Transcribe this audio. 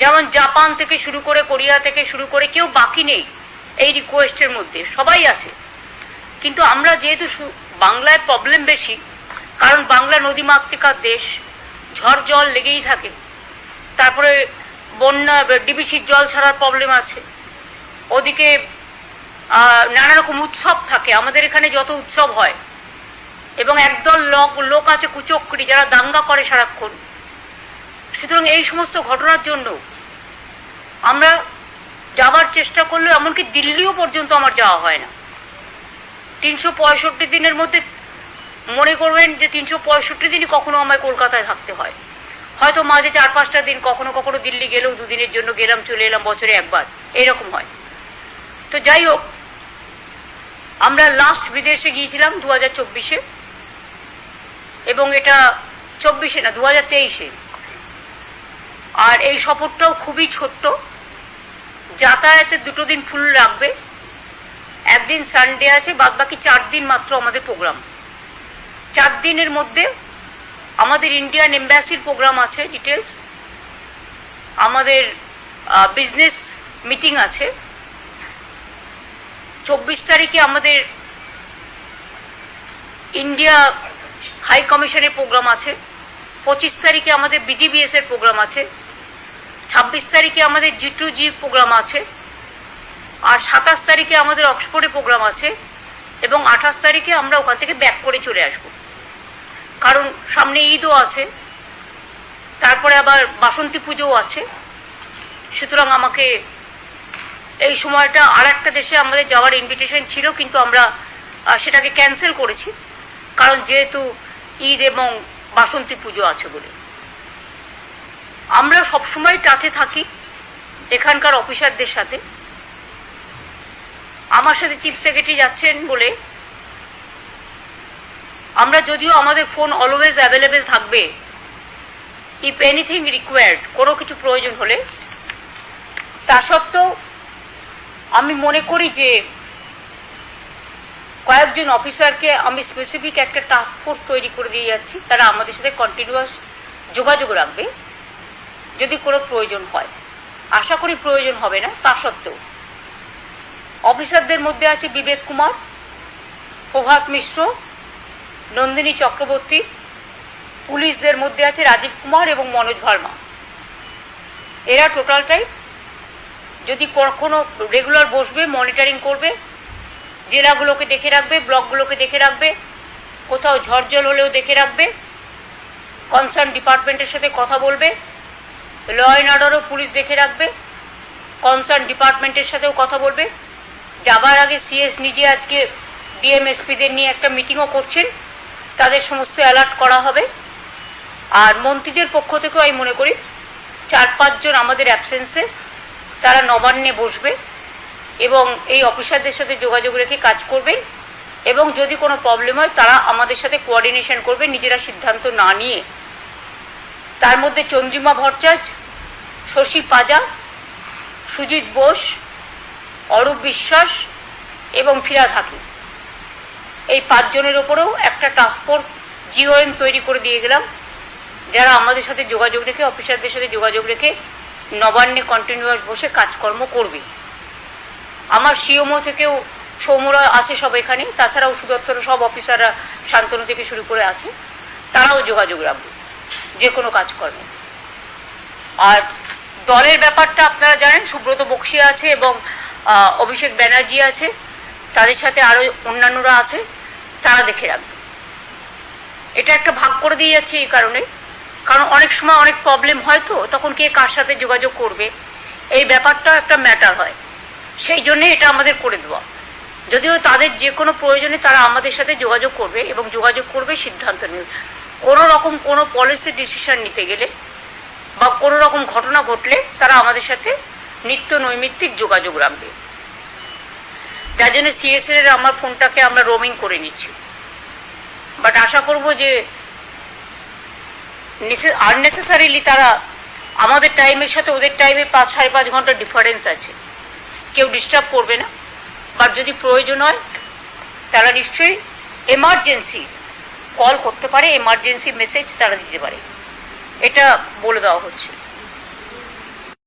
যেমন জাপান থেকে শুরু করে কোরিয়া থেকে শুরু করে কেউ বাকি নেই এই রিকোয়েস্টের মধ্যে, সবাই আছে। কিন্তু আমরা যেহেতু বাংলায় প্রবলেম বেশি, কারণ বাংলা নদীমাতৃকার দেশ, ঝড় জল লেগেই থাকে। তারপরে বন্যা, ডিবিসির জল ছাড়ার প্রবলেম আছে। ওদিকে নানা রকম উৎসব থাকে, আমাদের এখানে যত উৎসব হয়। এবং একদল লোক লোক আছে কুচক্রি, যারা দাঙ্গা করে সারাক্ষণ। সুতরাং এই সমস্ত ঘটনার জন্য আমরা যাবার চেষ্টা করলেও এমনকি দিল্লিও পর্যন্ত আমার যাওয়া হয় না। তিনশো পঁয়ষট্টি দিনের মধ্যে মনে করবেন যে তিনশো পঁয়ষট্টি দিনই কখনো আমায় কলকাতায় থাকতে হয়। হয়তো মাঝে চার পাঁচটা দিন কখনো কখনো দিল্লি গেলেও দুদিনের জন্য গেলাম, চলে এলাম বছরে একবার। এরকম হয়। তো যাই হোক, আমরা লাস্ট বিদেশে গিয়েছিলাম দু হাজার চব্বিশে। এবং এটা চব্বিশে না দু হাজার তেইশে। আর এই সফরটাও খুবই ছোট্ট। যাতায়াতের দুটো দিন ফুল রাখবে। একদিন সানডে আছে বাদ বাকি চার দিন মাত্র আমাদের প্রোগ্রাম চার দিনের মধ্যে আমাদের ইন্ডিয়ান এম্বাসির প্রোগ্রাম আছে ডিটেলস আমাদের বিজনেস মিটিং আছে। চব্বিশ তারিখে আমাদের ইন্ডিয়া হাই কমিশনের প্রোগ্রাম আছে। পঁচিশ তারিখে আমাদের বিজিবিএস এর প্রোগ্রাম আছে। ছাব্বিশ তারিখে আমাদের জি টু জি প্রোগ্রাম আছে, আর সাতাশ তারিখে আমাদের অক্সফোর্ডে প্রোগ্রাম আছে, এবং আঠাশ তারিখে আমরা ওখান থেকে ব্যাক করে চলে আসব। কারণ সামনে ঈদও আছে, তারপরে আবার বাসন্তী পুজোও আছে। সুতরাং আমাকে এই সময়টা আর একটা দেশে আমাদের যাওয়ার ইনভিটেশন ছিল, কিন্তু আমরা সেটাকে ক্যান্সেল করেছি, কারণ যেহেতু ঈদ এবং বাসন্তী পুজো আছে বলে। আমরা সবসময় টাচে থাকি এখানকার অফিসারদের সাথে। আমার সাথে চিফ সেক্রেটারি যাচ্ছেন বলে আমরা যদিও আমাদের ফোন অলওয়েজ অ্যাভেলেবেল থাকবে ইফ এনিথিং রিকোয়ার্ড কোনো কিছু প্রয়োজন হলে। তা সত্ত্বেও আমি মনে করি যে কয়েকজন অফিসারকে আমি স্পেসিফিক একটা টাস্ক ফোর্স তৈরি করে দিয়ে যাচ্ছি, তারা আমাদের সাথে কন্টিনিউয়াস যোগাযোগ রাখবে। যদি কোনো প্রয়োজন হয়। আশা করি প্রয়োজন হবে না, তা সত্ত্বেও। অফিসারদের মধ্যে আছে বিবেক কুমার, প্রভাত মিশ্র, নন্দিনী চক্রবর্তী, পুলিশদের মধ্যে আছে রাজীব কুমার এবং মনোজ ভার্মা। এরা টোটালটাই যদি কখনো রেগুলার বসবে, মনিটরিং করবে, জেলাগুলোকে দেখে রাখবে, ব্লকগুলোকে দেখে রাখবে, কোথাও ঝড়জল হলেও দেখে রাখবে, কনসার্ন ডিপার্টমেন্টের সাথে কথা বলবে ল অ্যান্ড অর্ডারও পুলিশ দেখে রাখবে। কনসার্ন ডিপার্টমেন্টের সাথেও কথা বলবে। যাবার আগে সিএস নিজে আজকে ডিএমএসপিদের নিয়ে একটা মিটিংও করছেন। তাদের সমস্ত অ্যালার্ট করা হবে। আর মন্ত্রীদের পক্ষ থেকেও আমি মনে করি, চার পাঁচজন আমাদের অ্যাবসেন্সে তারা নবান্নে বসবে এবং এই অফিসারদের সাথে যোগাযোগ রেখে কাজ করবেন এবং যদি কোনো প্রবলেম হয় তারা আমাদের সাথে কোঅর্ডিনেশন করবে, নিজেরা সিদ্ধান্ত না নিয়ে। তার মধ্যে চন্দ্রিমা ভট্টাচার্য, শশী পাজা, সুজিত বোস, অরূপ বিশ্বাস এবং ফিরাদ হাকিম। এই পাঁচজনের ওপরেও একটা টাস্কফোর্স জিওএম তৈরি করে দিয়ে গেলাম, যারা আমাদের সাথে যোগাযোগ রেখে, অফিসারদের সাথে যোগাযোগ রেখে নবান্নে কন্টিনিউয়াস বসে কাজকর্ম করবে। আমার সিওমো থেকেও সৌমরা আছে সব এখানে, তাছাড়াও সুদত্তর সব অফিসাররা শান্তনু থেকে শুরু করে আছে, তারাও যোগাযোগ রাখবে। যে কোনো কাজকর্মে। আর দলের ব্যাপারটা আপনারা জানেন, সুব্রত বক্সি আছে এবং অভিষেক ব্যানার্জি আছে। তাদের সাথে আরও অন্যান্যরা আছে, তারা দেখে রাখবে। এটা একটা ভাগ করে দিয়ে যাচ্ছে এই কারণে। কারণ অনেক সময় অনেক প্রবলেম হয় তো, তখন কে কার সাথে যোগাযোগ করবে? এই ব্যাপারটা একটা ম্যাটার হয়। সেই জন্যে এটা আমাদের করে দেওয়া। যদিও তাদের যে কোনো প্রয়োজনে তারা আমাদের সাথে যোগাযোগ করবে এবং যোগাযোগ করবে সিদ্ধান্ত নেবে কোনো রকম কোনো পলিসি ডিসিশন নিতে গেলে বা কোনো রকম ঘটনা ঘটলে তারা আমাদের সাথে নিত্য নৈমিত্তিক যোগাযোগ রাখবে। যার জন্য সিএসএর আমার ফোনটাকে আমরা রোমিং করে নিচ্ছি। বাট আশা করব যে আননেসেসারিলি তারা আমাদের টাইমের সাথে ওদের টাইমে পাঁচ, সাড়ে পাঁচ ঘণ্টা ডিফারেন্স আছে। কেউ ডিস্টার্ব করবে না। বাট যদি প্রয়োজন হয়, তারা নিশ্চয়ই এমার্জেন্সি কল করতে পারে এমার্জেন্সি মেসেজ তারা দিতে পারে। এটা বলে দেওয়া হচ্ছে।